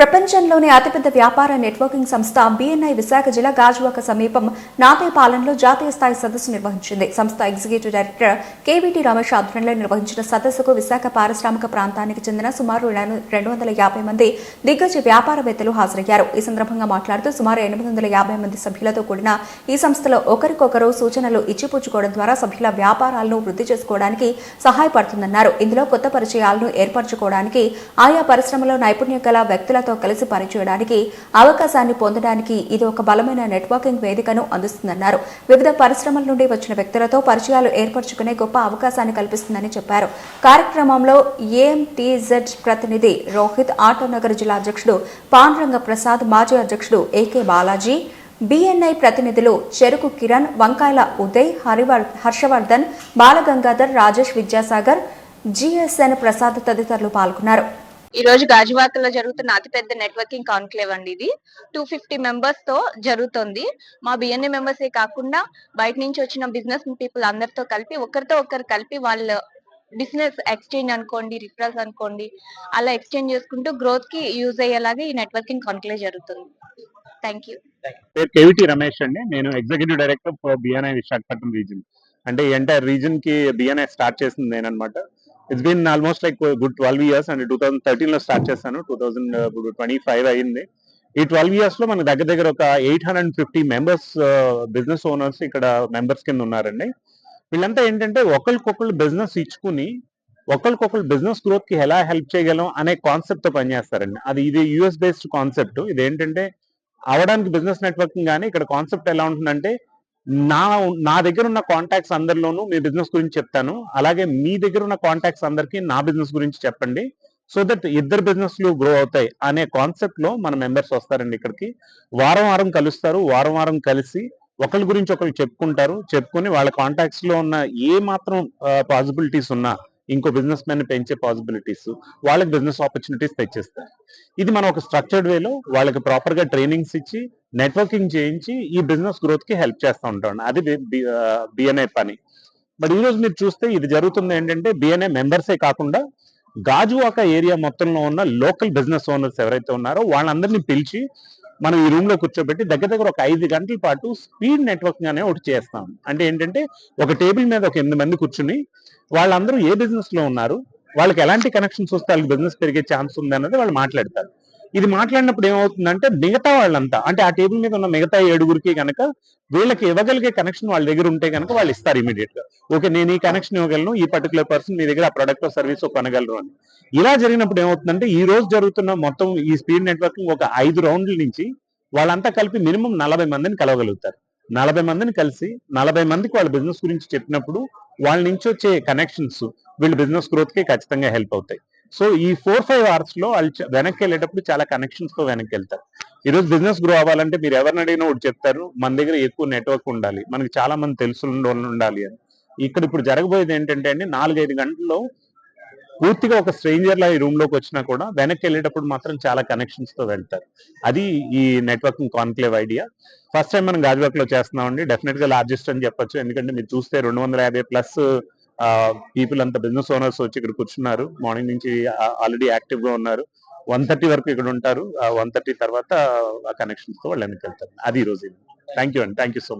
ప్రపంచంలోనే అతిపెద్ద వ్యాపార నెట్వర్కింగ్ సంస్థ బిఎన్ఐ విశాఖ జిల్లా గాజువాక సమీపం నాపేపాలెంలో జాతీయ స్థాయి సదస్సు నిర్వహించింది. సంస్థ ఎగ్జిక్యూటివ్ డైరెక్టర్ కేవీటీ రమేష్ ఆధ్వర్యంలో నిర్వహించిన సదస్సుకు విశాఖ పారిశ్రామిక ప్రాంతానికి చెందిన సుమారు రెండు వందల యాభై మంది దిగ్గజ వ్యాపారవేత్తలు హాజరయ్యారు. ఈ సందర్భంగా మాట్లాడుతూ సుమారు ఎనిమిది వందల యాభై మంది సభ్యులతో కూడిన ఈ సంస్థలో ఒకరికొకరు సూచనలు ఇచ్చిపుచ్చుకోవడం ద్వారా సభ్యుల వ్యాపారాలను వృద్ధి చేసుకోవడానికి సహాయపడుతుందన్నారు. ఇందులో కొత్త పరిచయాలను ఏర్పరచుకోవడానికి ఆయా పరిశ్రమలో నైపుణ్యం గల వ్యక్తులతో కలిసి పనిచేయడానికి అవకాశాన్ని పొందడానికి ఇది ఒక బలమైన నెట్వర్కింగ్ వేదికను అందిస్తుందన్నారు. వివిధ పరిశ్రమల నుండి వచ్చిన వ్యక్తులతో పరిచయాలు ఏర్పరచుకునే గొప్ప అవకాశాన్ని కల్పిస్తుందని చెప్పారు. కార్యక్రమంలో ఏఎంటీజెడ్ ప్రతినిధి రోహిత్ ఆటోనగర్ జిల్లా అధ్యక్షుడు పాండ్రంగ ప్రసాద్ మాజీ అధ్యక్షుడు ఏకే బాలాజీ బిఎన్ఐ ప్రతినిధులు Cheruku Kiran Vankayala Uday హరివర్ Harshavardhan Balagangadhar Rajesh Vidyasagar G S N Prasad తదితరులు పాల్గొన్నారు. ఈ రోజు గాజువాకలో జరుగుతున్న అతిపెద్ద నెట్వర్కింగ్ కాన్క్లేవ్ అండి ఇది. టూ ఫిఫ్టీ మెంబర్స్తో జరుగుతుంది. మా బిఎన్ఏ మెంబర్స్ ఏ కాకుండా బయట నుంచి వచ్చిన బిజినెస్ పీపుల్ అందరితో కలిపి ఒకరితో ఒకరు కలిపి వాళ్ళ బిజినెస్ ఎక్స్చేంజ్ అనుకోండి రిఫరల్స్ అనుకోండి అలా ఎక్స్చేంజ్ చేసుకుంటూ గ్రోత్కి యూజ్ అయ్యేలాగా ఈ నెట్వర్కింగ్ కాన్క్లేవ్ జరుగుతుంది. థ్యాంక్ యూ కేవిటి రమేష్ అండి. నేను executive director for BNI Visakhapatnam region అంటే ఈ ఎంటైర్ రీజన్కి బిఎన్ఐ స్టార్ట్ చేసింది నేనన్నమాట. It's been almost like good twelve years and two thousand థర్టీన్లో start చేశాను. టూ థౌసండ్ ట్వంటీ ఫైవ్ అయింది ఈ ట్వెల్వ్ ఇయర్స్లో మనకు దగ్గర దగ్గర ఒక eight hundred fifty members business owners ఇక్కడ మెంబర్స్ కింద ఉన్నారండి. వీళ్ళంతా ఏంటంటే ఒకరికొకరు బిజినెస్ ఇచ్చుకుని ఒకరికొకరు బిజినెస్ గ్రోత్కి ఎలా హెల్ప్ చేయగలం అనే కాన్సెప్ట్తో పనిచేస్తారండి. అది ఇది యుఎస్ బేస్డ్ కాన్సెప్ట్ ఇది ఏంటంటే అవడానికి బిజినెస్ నెట్వర్కింగ్ కానీ ఇక్కడ కాన్సెప్ట్ ఎలా ఉంటుందంటే నా నా దగ్గర ఉన్న కాంటాక్ట్స్ అందరిలోనూ మీ బిజినెస్ గురించి చెప్తాను. అలాగే మీ దగ్గర ఉన్న కాంటాక్ట్స్ అందరికీ నా బిజినెస్ గురించి చెప్పండి. సో దట్ ఇద్దరు బిజినెస్లు గ్రో అవుతాయి అనే కాన్సెప్ట్లో మన మెంబర్స్ వస్తారండి ఇక్కడికి. వారం వారం కలుస్తారు. వారం వారం కలిసి ఒకరి గురించి ఒకరు చెప్పుకుంటారు. చెప్పుకొని వాళ్ళ కాంటాక్ట్స్లో ఉన్న ఏ మాత్రం పాసిబిలిటీస్ ఉన్నా ఇంకో బిజినెస్ మెన్ పెంచే పాసిబిలిటీస్ వాళ్ళకి బిజినెస్ ఆపర్చునిటీస్ తెచ్చేస్తారు. ఇది మనం ఒక స్ట్రక్చర్డ్ వేలో వాళ్ళకి ప్రాపర్గా ట్రైనింగ్స్ ఇచ్చి నెట్వర్కింగ్ చేయించి ఈ బిజినెస్ గ్రోత్కి హెల్ప్ చేస్తూ ఉంటాం అది బిఎన్ఐ పని. బట్ ఈ రోజు మీరు చూస్తే ఇది జరుగుతుంది ఏంటంటే బిఎన్ఐ మెంబర్సే కాకుండా గాజువాక ఏరియా మొత్తంలో ఉన్న లోకల్ బిజినెస్ ఓనర్స్ ఎవరైతే ఉన్నారో వాళ్ళందరినీ పిలిచి మనం ఈ రూమ్లో కూర్చోబెట్టి దగ్గర దగ్గర ఒక ఐదు గంటల పాటు స్పీడ్ నెట్వర్కింగ్ అనే ఒకటి చేస్తాం. అంటే ఏంటంటే ఒక టేబుల్ మీద ఒక ఎనిమిది మంది కూర్చుని వాళ్ళందరూ ఏ బిజినెస్లో ఉన్నారు వాళ్ళకి ఎలాంటి కనెక్షన్స్ వస్తే వాళ్ళకి బిజినెస్ పెరిగే ఛాన్స్ ఉంది అన్నది వాళ్ళు మాట్లాడతారు. ఇది మాట్లాడినప్పుడు ఏమవుతుందంటే మిగతా వాళ్ళంతా అంటే ఆ టేబుల్ మీద ఉన్న మిగతా ఏడుగురికి కనుక వీళ్ళకి ఇవ్వగలిగే కనెక్షన్ వాళ్ళ దగ్గర ఉంటే కనుక వాళ్ళు ఇస్తారు ఇమీడియట్గా. ఓకే నేను ఈ కనెక్షన్ ఇవ్వగలను ఈ పర్టికులర్ పర్సన్ మీ దగ్గర ఆ ప్రొడక్ట్ సర్వీస్ కొనగలరు అని. ఇలా జరిగినప్పుడు ఏమవుతుందంటే ఈ రోజు జరుగుతున్న మొత్తం ఈ స్పీడ్ నెట్వర్కింగ్ ఒక ఐదు రౌండ్ల నుంచి వాళ్ళంతా కలిపి మినిమం నలభై మందిని కలవగలుగుతారు. నలభై మందిని కలిసి నలభై మందికి వాళ్ళ బిజినెస్ గురించి చెప్పినప్పుడు వాళ్ళ నుంచి వచ్చే కనెక్షన్స్ వీళ్ళ బిజినెస్ గ్రోత్కి ఖచ్చితంగా హెల్ప్ అవుతాయి. సో ఈ ఫోర్ ఫైవ్ అవర్స్లో వాళ్ళు వెనక్కి వెళ్ళేటప్పుడు చాలా కనెక్షన్స్తో వెనక్కి వెళ్తారు ఈరోజు బిజినెస్ గ్రో అవ్వాలంటే మీరు ఎవరిని అడిగినా ఒకటి చెప్తారు మన దగ్గర ఎక్కువ నెట్వర్క్ ఉండాలి మనకి చాలా మంది తెలుసు ఉండాలి అని. ఇక్కడ ఇప్పుడు జరగబోయేది ఏంటంటే అండి నాలుగైదు గంటల్లో పూర్తిగా ఒక స్ట్రేంజర్ లా ఈ రూమ్లోకి వచ్చినా కూడా వెనక్కి వెళ్ళేటప్పుడు మాత్రం చాలా కనెక్షన్స్తో వెళ్తారు. అది ఈ networking conclave idea first time మనం గాజువాక్లో చేస్తున్నామండి డెఫినెట్గా లార్జెస్ట్ అని చెప్పొచ్చు. ఎందుకంటే మీరు చూస్తే రెండు వందల యాభై ప్లస్ పీపుల్ అంతా బిజినెస్ ఓనర్స్ వచ్చి ఇక్కడ కూర్చున్నారు. మార్నింగ్ నుంచి ఆల్రెడీ యాక్టివ్గా ఉన్నారు. వన్ థర్టీ వరకు ఇక్కడ ఉంటారు. వన్ థర్టీ తర్వాత ఆ కనెక్షన్స్తో వాళ్ళు వెళ్తారు. అది ఈ రోజు. థ్యాంక్ యూ అండి థ్యాంక్ యూ సో మచ్